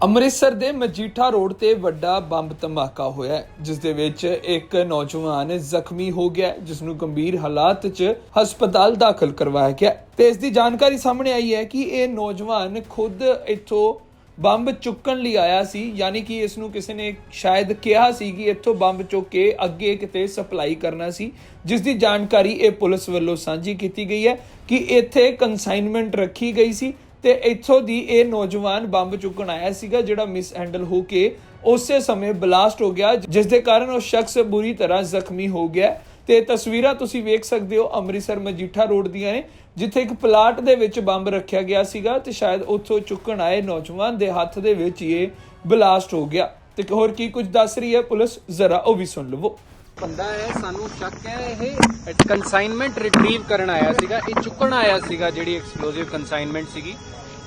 ਅੰਮ੍ਰਿਤਸਰ ਦੇ ਮਜੀਠਾ ਰੋਡ ਤੇ ਵੱਡਾ ਬੰਬ ਧਮਾਕਾ ਹੋਇਆ ਜਿਸ ਦੇ ਵਿੱਚ ਇੱਕ ਨੌਜਵਾਨ ਜ਼ਖਮੀ ਹੋ ਗਿਆ ਹੈ, ਜਿਸ ਨੂੰ ਗੰਭੀਰ ਹਾਲਾਤ 'ਚ ਹਸਪਤਾਲ ਦਾਖਲ ਕਰਵਾਇਆ ਗਿਆ ਹੈ। ਤੇ ਇਸ ਦੀ ਜਾਣਕਾਰੀ ਸਾਹਮਣੇ ਆਈ ਹੈ ਕਿ ਇਹ ਨੌਜਵਾਨ ਖੁਦ ਇੱਥੋਂ ਬੰਬ ਚੁੱਕਣ ਲਈ ਆਇਆ ਸੀ ਯਾਨੀ ਕਿ ਇਸ ਨੂੰ ਕਿਸੇ ਨੇ ਸ਼ਾਇਦ ਕਿਹਾ ਸੀ ਕਿ ਇੱਥੋਂ ਬੰਬ ਚੁੱਕ ਕੇ ਅੱਗੇ ਕਿਤੇ ਸਪਲਾਈ ਕਰਨਾ ਸੀ ਜਿਸ ਦੀ ਜਾਣਕਾਰੀ ਇਹ ਪੁਲਿਸ ਵੱਲੋਂ ਸਾਂਝੀ ਕੀਤੀ ਗਈ ਹੈ ਕਿ ਇੱਥੇ ਕਨਸਾਈਨਮੈਂਟ ਰੱਖੀ ਗਈ ਸੀ ਤੇ ਇੱਥੋਂ ਦੀ ਇਹ ਨੌਜਵਾਨ ਬੰਬ ਚੁੱਕਣ ਆਇਆ ਸੀਗਾ, ਜਿਹੜਾ ਮਿਸ ਹੈਂਡਲ ਹੋ ਕੇ ਉਸੇ ਸਮੇਂ ਬਲਾਸਟ ਹੋ ਗਿਆ, ਜਿਸ ਦੇ ਕਾਰਨ ਉਹ ਸ਼ਖਸ ਬੁਰੀ ਤਰ੍ਹਾਂ ਜ਼ਖਮੀ ਹੋ ਗਿਆ। ਤੇ ਤਸਵੀਰਾਂ ਤੁਸੀਂ ਵੇਖ ਸਕਦੇ ਹੋ ਅੰਮ੍ਰਿਤਸਰ ਮਜੀਠਾ ਰੋਡ ਦੀਆਂ ਨੇ, ਜਿੱਥੇ ਇੱਕ ਪਲਾਟ ਦੇ ਵਿੱਚ ਬੰਬ ਰੱਖਿਆ ਗਿਆ ਸੀਗਾ ਤੇ ਸ਼ਾਇਦ ਉੱਥੋਂ ਚੁੱਕਣ ਆਏ ਨੌਜਵਾਨ ਦੇ ਹੱਥ ਦੇ ਵਿੱਚ ਇਹ ਬਲਾਸਟ ਹੋ ਗਿਆ। ਤੇ ਹੋਰ ਕੀ ਕੁਝ ਦੱਸ ਰਹੀ ਹੈ ਪੁਲਿਸ? ਜ਼ਰਾ ਉਹ ਵੀ ਸੁਣ ਲਵੋ। ਬੰਦਾ ਹੈ, ਸਾਨੂੰ ਸ਼ੱਕ ਹੈ, ਇਹ ਕਨਸਾਈਨਮੈਂਟ ਰਿਟਰੀਵ ਕਰਨ ਆਇਆ ਸੀਗਾ, ਇਹ ਚੁੱਕਣ ਆਇਆ ਸੀਗਾ ਜਿਹੜੀ ਐਕਸਪਲੋਸਿਵ ਕਨਸਾਈਨਮੈਂਟ ਸੀਗੀ।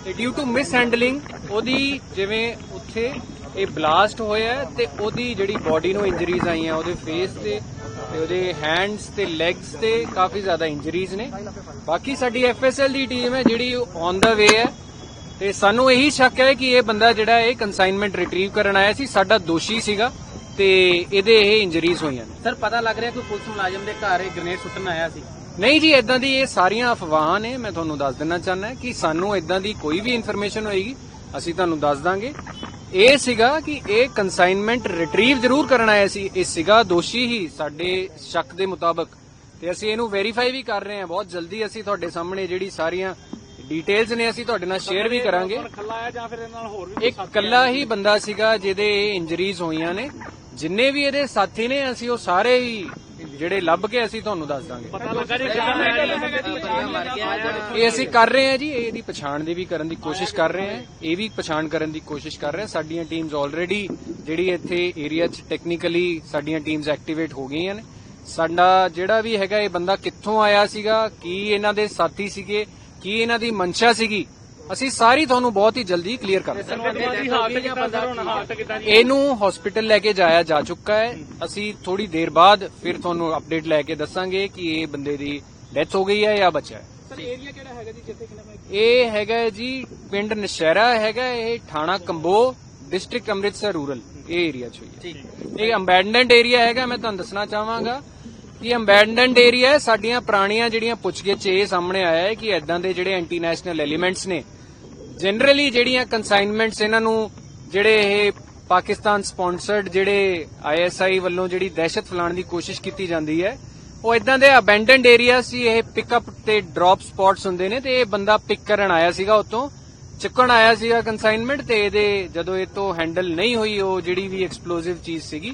ਤੇ ਡਿਊ ਟੂ ਮਿਸ ਹੈਂਡਲਿੰਗ ਉਹਦੀ ਜਿਵੇਂ ਉੱਥੇ ਇਹ ਬਲਾਸਟ ਹੋਇਆ ਹੈ ਤੇ ਉਹਦੀ ਜਿਹੜੀ ਬਾਡੀ ਨੂੰ ਇੰਜਰੀਜ਼ ਆਈਆਂ, ਉਹਦੇ ਫੇਸ ਤੇ ਤੇ ਉਹਦੇ ਹੈਂਡਸ ਤੇ ਲੈਗਸ ਤੇ ਕਾਫੀ ਜ਼ਿਆਦਾ ਇੰਜਰੀਜ਼ ਨੇ। ਬਾਕੀ ਸਾਡੀ ਐਫਐਸਐਲ ਦੀ ਟੀਮ ਹੈ ਜਿਹੜੀ ਔਨ ਦਾ ਵੇ ਹੈ ਤੇ ਸਾਨੂੰ ਇਹੀ ਸ਼ੱਕ ਹੈ ਕਿ ਇਹ ਬੰਦਾ ਜਿਹੜਾ ਇਹ ਕਨਸਾਈਨਮੈਂਟ ਰਿਟਰੀਵ ਕਰਨ ਆਇਆ ਸੀ, ਸਾਡਾ ਦੋਸ਼ੀ ਸੀਗਾ ਤੇ ਇਹਦੇ ਇਹ ਇੰਜਰੀਜ਼ ਹੋਈਆਂ ਨੇ। ਸਰ ਪਤਾ ਲੱਗ ਰਿਹਾ ਕੋਈ ਪੁਲਿਸ ਮੁਲਾਜ਼ਮ ਦੇ ਘਰ ਇਹ ਗ੍ਰਨੇਡ ਸੁੱਟਣ ਆਇਆ ਸੀ। ਨਹੀਂ ਜੀ ਇਦਾਂ ਦੀ ਇਹ ਸਾਰੀਆਂ ਅਫਵਾਹਾਂ ਨੇ ਮੈਂ ਤੁਹਾਨੂੰ ਦੱਸ ਦੇਣਾ ਚਾਹੁੰਦਾ ਕਿ ਸਾਨੂੰ ਇਦਾਂ ਦੀ ਕੋਈ ਵੀ ਇਨਫੋਰਮੇਸ਼ਨ ਹੋਏਗੀ ਅਸੀਂ ਤੁਹਾਨੂੰ ਦੱਸ ਦਾਂਗੇ। ਇਹ ਸੀਗਾ ਕਿ ਇਹ ਕਨਸਾਈਨਮੈਂਟ ਰਿਟਰੀਵ ਜ਼ਰੂਰ ਕਰਨ ਆਇਆ ਸੀ। ਇਹ ਸੀਗਾ ਦੋਸ਼ੀ ਹੀ ਸਾਡੇ ਸ਼ੱਕ ਦੇ ਮੁਤਾਬਕ। ਤੇ ਅਸੀਂ ਇਹਨੂੰ ਵੈਰੀਫਾਈ ਵੀ ਕਰ ਰਹੇ ਹਾਂ। ਬਹੁਤ ਜਲਦੀ ਅਸੀਂ ਤੁਹਾਡੇ ਸਾਹਮਣੇ ਜਿਹੜੀ ਸਾਰੀਆਂ ਡਿਟੇਲਸ ਨੇ ਅਸੀਂ ਤੁਹਾਡੇ ਨਾਲ ਸ਼ੇਅਰ ਵੀ ਕਰਾਂਗੇ। ਇੱਕ ਇਕੱਲਾ ਹੀ? ਬੰਦਾ ਸੀਗਾ ਜਿਹਦੇ ਇੰਜਰੀਜ਼ ਹੋਈਆਂ ਨੇ। ਜਿੰਨੇ ਵੀ ਇਹਦੇ ਸਾਥੀ ਨੇ ਅਸੀਂ ਉਹ ਸਾਰੇ ਹੀ ਜਿਹੜੇ ਲੱਭ ਕੇ ਅਸੀਂ ਤੁਹਾਨੂੰ ਦੱਸ ਦਾਂਗੇ। ਪਤਾ ਲੱਗਾ ਜੀ ਇਹ ਅਸੀਂ ਕਰ ਰਹੇ ਹਾਂ ਜੀ ਇਹਦੀ ਪਛਾਣ ਦੀ ਵੀ ਕਰਨ ਦੀ ਕੋਸ਼ਿਸ਼ ਕਰ ਰਹੇ ਹਾਂ ਇਹ ਵੀ ਪਛਾਣ ਕਰਨ ਦੀ ਕੋਸ਼ਿਸ਼ ਕਰ ਰਹੇ ਹਾਂ। ਸਾਡੀਆਂ ਟੀਮਸ ਆਲਰੇਡੀ ਜਿਹੜੀ ਇੱਥੇ ਏਰੀਆ 'ਚ ਟੈਕਨੀਕਲੀ ਸਾਡੀਆਂ ਟੀਮਸ ਐਕਟੀਵੇਟ ਹੋ ਗਈਆਂ ਨੇ। ਸਾਡਾ ਜਿਹੜਾ ਵੀ ਹੈਗਾ ਇਹ ਬੰਦਾ ਕਿੱਥੋਂ ਆਇਆ ਸੀਗਾ ਕੀ ਇਹਨਾਂ ਦੇ ਸਾਥੀ ਸੀਗੇ ਕੀ ਇਹਨਾਂ ਦੀ ਮਨਸ਼ਾ ਸੀਗੀ ਅਸੀਂ ਸਾਰੀ ਤੁਹਾਨੂੰ ਬਹੁਤ ਹੀ ਜਲਦੀ ਕਲੀਅਰ ਕਰ ਦਾਂਗੇ ਇਹਨੂੰ ਹਸਪੀਟਲ ਲੈ ਕੇ ਜਾਇਆ ਜਾ ਚੁੱਕਾ ਹੈ। ਅਸੀਂ ਥੋੜੀ ਦੇਰ ਬਾਅਦ ਫਿਰ ਤੁਹਾਨੂੰ ਅਪਡੇਟ ਲੈ ਕੇ ਦੱਸਾਂਗੇ ਕਿ ਇਹ ਬੰਦੇ ਦੀ ਡੈਥ ਹੋ ਗਈ ਹੈ ਜਾਂ ਬਚਿਆ ਹੈ। ਸਰ ਏਰੀਆ ਕਿਹੜਾ ਹੈਗਾ ਜੀ ਜਿੱਥੇ ਕਿੰਨਾ ਇਹ ਹੈਗਾ ਜੀ ਪਿੰਡ ਨਸ਼ਹਿਰਾ ਹੈਗਾ ਇਹ ਥਾਣਾ ਕੰਬੋ ਡਿਸਟ੍ਰਿਕਟ ਅੰਮ੍ਰਿਤਸਰ ਰੂਰਲ ਇਹ ਏਰੀਆ ਚ ਹੋਈ ਹੈ। ਇਹ ਅੰਬੈਂਡਨਡ ਏਰੀਆ ਹੈਗਾ ਮੈਂ ਤੁਹਾਨੂੰ ਦੱਸਣਾ ਚਾਹਾਂਗਾ ਕਿ ਅੰਬੈਂਡਨਡ ਏਰੀਆ ਹੈ ਸਾਡੀਆਂ ਪੁਰਾਣੀਆਂ ਜਿਹੜੀਆਂ ਪੁੱਛਗਿੱਛ 'ਚ ਇਹ ਸਾਹਮਣੇ ਆਇਆ ਹੈ ਕਿ ਐਦਾਂ ਦੇ ਜਿਹੜੇ ਐਂਟੀ ਨੈਸ਼ਨਲ ਐਲੀਮੈਂਟਸ ਨੇ ਜਨਰਲੀ ਜਿਹੜੀਆਂ ਕਨਸਾਈਨਮੈਂਟਸ ਇਹਨਾਂ ਨੂੰ ਜਿਹੜੇ ਇਹ ਪਾਕਿਸਤਾਨ ਸਪਾਂਸਰਡ ਜਿਹੜੇ ਆਈਐਸਆਈ ਵੱਲੋਂ ਜਿਹੜੀ ਦਹਿਸ਼ਤ ਫੈਲਾਉਣ ਦੀ ਕੋਸ਼ਿਸ਼ ਕੀਤੀ ਜਾਂਦੀ ਹੈ, ਉਹ ਇਦਾਂ ਦੇ ਅਬੈਂਡਨਡ ਏਰੀਆ ਸੀ, ਇਹ ਪਿਕਅਪ ਤੇ ਡ੍ਰੌਪ ਸਪੌਟਸ ਹੁੰਦੇ ਨੇ ਤੇ ਇਹ ਬੰਦਾ ਪਿਕ ਕਰਨ ਆਇਆ ਸੀਗਾ ਉਤੋਂ ਚੁੱਕਣ ਆਇਆ ਸੀਗਾ ਕਨਸਾਈਨਮੈਂਟ ਤੇ, ਇਹਦੇ ਜਦੋਂ ਇਹ ਤੋਂ ਹੈਂਡਲ ਨਹੀਂ ਹੋਈ, ਉਹ ਜਿਹੜੀ ਵੀ ਐਕਸਪਲੋਸਿਵ ਚੀਜ਼ ਸੀਗੀ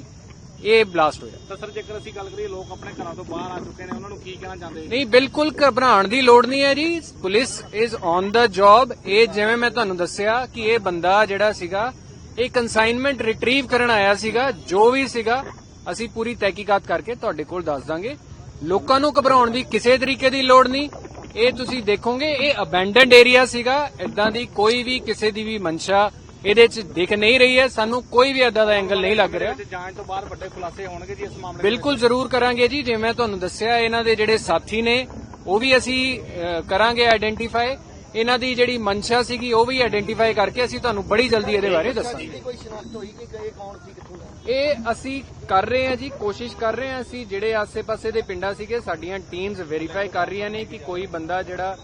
ਇਹ ਬਲਾਸਟ ਹੋਇਆ। ਤਾਂ ਸਰ ਜੇਕਰ ਅਸੀਂ ਗੱਲ ਕਰੀਏ ਲੋਕ ਆਪਣੇ ਘਰਾਂ ਤੋਂ ਬਾਹਰ ਆ ਚੁੱਕੇ ਨੇ ਉਹਨਾਂ ਨੂੰ ਕੀ ਕਹਿਣਾ ਚਾਹੁੰਦੇ ਨਹੀਂ ਬਿਲਕੁਲ ਘਬਰਾਉਣ ਦੀ ਲੋੜ ਨਹੀਂ ਹੈ ਜੀ। Police is on the job ਇਹ ਜਿਵੇਂ ਮੈਂ ਤੁਹਾਨੂੰ ਦੱਸਿਆ ਕਿ ਇਹ ਬੰਦਾ ਜਿਹੜਾ ਸੀਗਾ ਇਹ ਕਨਸਾਈਨਮੈਂਟ ਰਿਟਰੀਵ ਕਰਨ ਆਇਆ ਸੀਗਾ ਜੋ ਵੀ ਸੀਗਾ ਅਸੀਂ ਪੂਰੀ ਤਹਿਕੀਕਾਤ ਕਰਕੇ ਤੁਹਾਡੇ ਕੋਲ ਦੱਸ ਦਾਂਗੇ। ਲੋਕਾਂ ਨੂੰ ਘਬਰਾਉਣ ਦੀ ਕਿਸੇ ਤਰੀਕੇ ਦੀ ਲੋੜ ਨਹੀਂ। ਇਹ ਤੁਸੀਂ ਦੇਖੋਗੇ ਇਹ ਅਬੈਂਡਨਡ ਏਰੀਆ ਸੀਗਾ। ਇਦਾਂ ਦੀ ਕੋਈ ਵੀ ਕਿਸੇ ਦੀ ਵੀ ਮਨਸ਼ਾ ਇਹਦੇ 'ਚ ਦਿਖ ਨਹੀਂ ਰਹੀ ਹੈ ਸਾਨੂੰ ਕੋਈ ਵੀ ਏਦਾਂ ਦਾ ਐਂਗਲ ਨਹੀਂ ਲੱਗ ਰਿਹਾ। ਜਾਂਚ ਤੋਂ ਬਾਅਦ ਵੱਡੇ ਖੁਲਾਸੇ ਹੋਣਗੇ ਜੀ ਇਸ ਮਾਮਲੇ ਬਿਲਕੁਲ ਜ਼ਰੂਰ ਕਰਾਂਗੇ ਜੀ ਜਿਵੇਂ ਤੁਹਾਨੂੰ ਦੱਸਿਆ ਇਹਨਾਂ ਦੇ ਜਿਹੜੇ ਸਾਥੀ ਨੇ ਉਹ ਵੀ ਅਸੀਂ ਕਰਾਂਗੇ ਆਇਡੈਂਟੀਫਾਈ ਇਹਨਾਂ ਦੀ ਜਿਹੜੀ ਮਨਸ਼ਾ ਸੀਗੀ ਉਹ ਵੀ ਆਇਡੈਂਟੀਫਾਈ ਕਰਕੇ ਅਸੀਂ ਤੁਹਾਨੂੰ ਬੜੀ ਜਲਦੀ ਇਹਦੇ ਬਾਰੇ ਦੱਸਾਂਗੇ। ਇਹ ਅਸੀਂ ਕਰ ਰਹੇ ਹਾਂ ਜੀ ਕੋਸ਼ਿਸ਼ ਕਰ ਰਹੇ ਹਾਂ ਅਸੀਂ ਜਿਹੜੇ ਆਸੇ-ਪਾਸੇ ਦੇ ਪਿੰਡਾਂ ਸੀਗੇ ਸਾਡੀਆਂ ਟੀਮਸ ਵੈਰੀਫਾਈ ਕਰ ਰਹੀਆਂ ਨੇ ਕਿ ਕੋਈ ਬੰਦਾ ਜਿਹੜਾ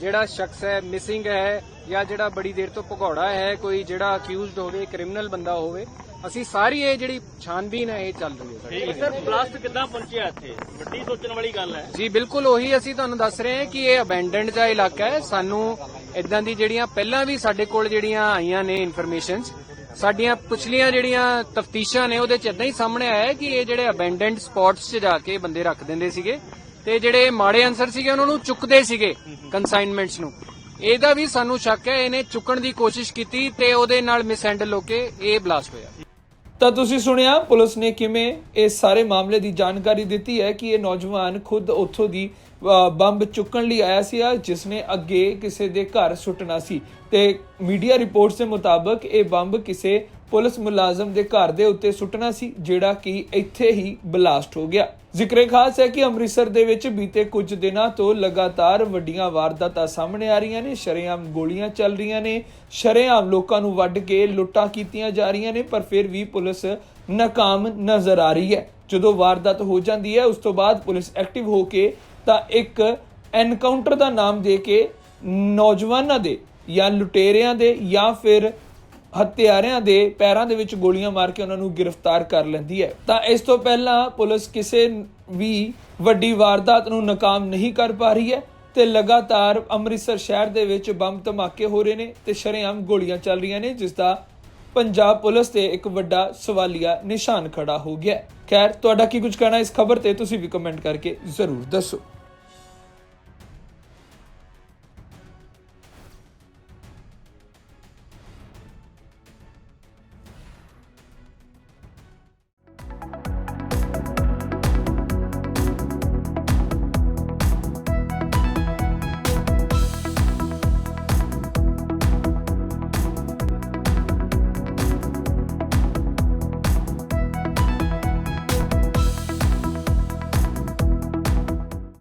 ਜਿਹੜਾ ਸ਼ਖਸ ਹੈ ਮਿਸਿੰਗ ਹੈ ਜਾਂ ਜਿਹੜਾ ਬੜੀ ਦੇਰ ਤੋਂ ਭਗੌੜਾ ਹੈ ਕੋਈ ਜਿਹੜਾ ਅਕਿਊਜ਼ਡ ਹੋਵੇ ਕ੍ਰਿਮੀਨਲ ਬੰਦਾ ਹੋਵੇ ਅਸੀਂ ਸਾਰੀ ਇਹ ਜਿਹੜੀ ਛਾਨਬੀਨ ਹੈ ਇਹ ਚੱਲ ਰਹੀ ਹੈ ਸਰ ਬਲਾਸਟ ਕਿੱਦਾਂ ਪਹੁੰਚਿਆ ਇੱਥੇ? ਵੱਡੀ ਸੋਚਣ ਵਾਲੀ ਗੱਲ ਹੈ। ਜੀ ਬਿਲਕੁਲ ਉਹੀ ਅਸੀਂ ਤੁਹਾਨੂੰ ਦੱਸ ਰਹੇ ਹਾਂ ਕਿ ਇਹ ਅਬੈਂਡਨਡ ਦਾ ਇਲਾਕਾ ਹੈ। ਸਾਨੂੰ ਇਦਾਂ ਦੀ ਜਿਹੜੀਆਂ ਪਹਿਲਾਂ ਵੀ ਸਾਡੇ ਕੋਲ ਜਿਹੜੀਆਂ ਆਈਆਂ ਨੇ ਇਨਫੋਰਮੇਸ਼ਨਸ ਸਾਡੀਆਂ ਪਿਛਲੀਆਂ ਜਿਹੜੀਆਂ ਤਫਤੀਸ਼ਾਂ ਨੇ ਉਹਦੇ ਚ ਇਦਾਂ ਹੀ ਸਾਹਮਣੇ ਆਇਆ ਕਿ ਇਹ ਜਿਹੜੇ ਅਬੈਂਡਨਡ ਸਪੌਟਸ 'ਚ ਜਾ ਕੇ ਬੰਦੇ ਰੱਖ ਦਿੰਦੇ ਸੀਗੇ। ਤੇ ਜਿਹੜੇ ਮਾੜੇ ਅਨਸਰ ਸੀਗੇ, ਉਹਨਾਂ ਨੂੰ ਚੁੱਕਦੇ ਸੀਗੇ ਕਨਸਾਈਨਮੈਂਟਸ ਨੂੰ। ਇਹਦਾ ਵੀ ਸਾਨੂੰ ਸ਼ੱਕ ਹੈ, ਇਹਨੇ ਚੁੱਕਣ ਦੀ ਕੋਸ਼ਿਸ਼ ਕੀਤੀ ਤੇ ਉਹਦੇ ਨਾਲ ਮਿਸਹੈਂਡਲ ਹੋ ਕੇ ਇਹ ਬਲਾਸਟ ਹੋਇਆ। ਤਾਂ ਤੁਸੀਂ ਸੁਣਿਆ, ਪੁਲਿਸ ਨੇ ਕਿਵੇਂ ਇਸ ਸਾਰੇ ਮਾਮਲੇ ਦੀ ਜਾਣਕਾਰੀ ਦਿੱਤੀ ਹੈ ਕਿ ਇਹ ਨੌਜਵਾਨ ਖੁਦ ਉੱਥੋਂ ਦੀ ਬੰਬ ਚੁੱਕਣ ਲਈ ਆਇਆ ਸੀ ਜਿਸ ਨੇ ਅੱਗੇ ਕਿਸੇ ਦੇ ਘਰ ਸੁੱਟਣਾ ਸੀ। ਤੇ ਮੀਡੀਆ ਰਿਪੋਰਟਸ ਦੇ ਮੁਤਾਬਕ ਇਹ ਬੰਬ ਕਿਸੇ ਪੁਲਿਸ ਮੁਲਾਜ਼ਮ ਦੇ ਘਰ ਦੇ ਉੱਤੇ ਸੁੱਟਣਾ ਸੀ, ਜਿਹੜਾ ਕਿ ਇੱਥੇ ਹੀ ਬਲਾਸਟ ਹੋ ਗਿਆ। ਜ਼ਿਕਰੇ ਖਾਸ ਹੈ ਕਿ ਅੰਮ੍ਰਿਤਸਰ ਦੇ ਵਿੱਚ ਬੀਤੇ ਕੁਝ ਦਿਨਾਂ ਤੋਂ ਲਗਾਤਾਰ ਵੱਡੀਆਂ ਵਾਰਦਾਤਾਂ ਸਾਹਮਣੇ ਆ ਰਹੀਆਂ ਨੇ, ਸ਼ਰੇਆਮ ਗੋਲੀਆਂ ਚੱਲ ਰਹੀਆਂ ਨੇ, ਸ਼ਰੇਆਮ ਲੋਕਾਂ ਨੂੰ ਵੱਢ ਕੇ ਲੁੱਟਾਂ ਕੀਤੀਆਂ ਜਾ ਰਹੀਆਂ ਨੇ, ਪਰ ਫਿਰ ਵੀ ਪੁਲਿਸ ਨਾਕਾਮ ਨਜ਼ਰ ਆ ਰਹੀ ਹੈ। ਜਦੋਂ ਵਾਰਦਾਤ ਹੋ ਜਾਂਦੀ ਹੈ, ਉਸ ਤੋਂ ਬਾਅਦ ਪੁਲਿਸ ਐਕਟਿਵ ਹੋ ਕੇ ਤਾਂ ਇੱਕ ਐਨਕਾਊਂਟਰ ਦਾ ਨਾਮ ਦੇ ਕੇ ਨੌਜਵਾਨਾਂ ਦੇ ਜਾਂ ਲੁਟੇਰਿਆਂ ਦੇ ਜਾਂ ਫਿਰ ਹੱਤਿਆਰਿਆਂ ਦੇ ਪੈਰਾਂ ਦੇ ਵਿੱਚ ਗੋਲੀਆਂ ਮਾਰ ਕੇ ਉਹਨਾਂ ਨੂੰ ਗ੍ਰਿਫਤਾਰ ਕਰ ਲੈਂਦੀ ਹੈ। ਤਾਂ ਇਸ ਤੋਂ ਪਹਿਲਾਂ ਪੁਲਿਸ ਕਿਸੇ ਵੀ ਵੱਡੀ ਵਾਰਦਾਤ ਨੂੰ ਨਾਕਾਮ ਨਹੀਂ ਕਰ ਪਾ ਰਹੀ ਹੈ ਤੇ ਲਗਾਤਾਰ ਅੰਮ੍ਰਿਤਸਰ ਸ਼ਹਿਰ ਦੇ ਵਿੱਚ ਬੰਬ ਧਮਾਕੇ ਹੋ ਰਹੇ ਨੇ ਤੇ ਸ਼ਰੇਆਮ ਗੋਲੀਆਂ ਚੱਲ ਰਹੀਆਂ ਨੇ, ਜਿਸ ਦਾ ਪੰਜਾਬ ਪੁਲਿਸ ਤੇ ਇੱਕ ਵੱਡਾ ਸਵਾਲੀਆ ਨਿਸ਼ਾਨ ਖੜਾ ਹੋ ਗਿਆ ਖੈਰ, ਤੁਹਾਡਾ ਕੀ ਕੁਝ ਕਹਿਣਾ ਇਸ ਖਬਰ ਤੇ, ਤੁਸੀਂ ਵੀ ਕਮੈਂਟ ਕਰਕੇ ਜ਼ਰੂਰ ਦੱਸੋ।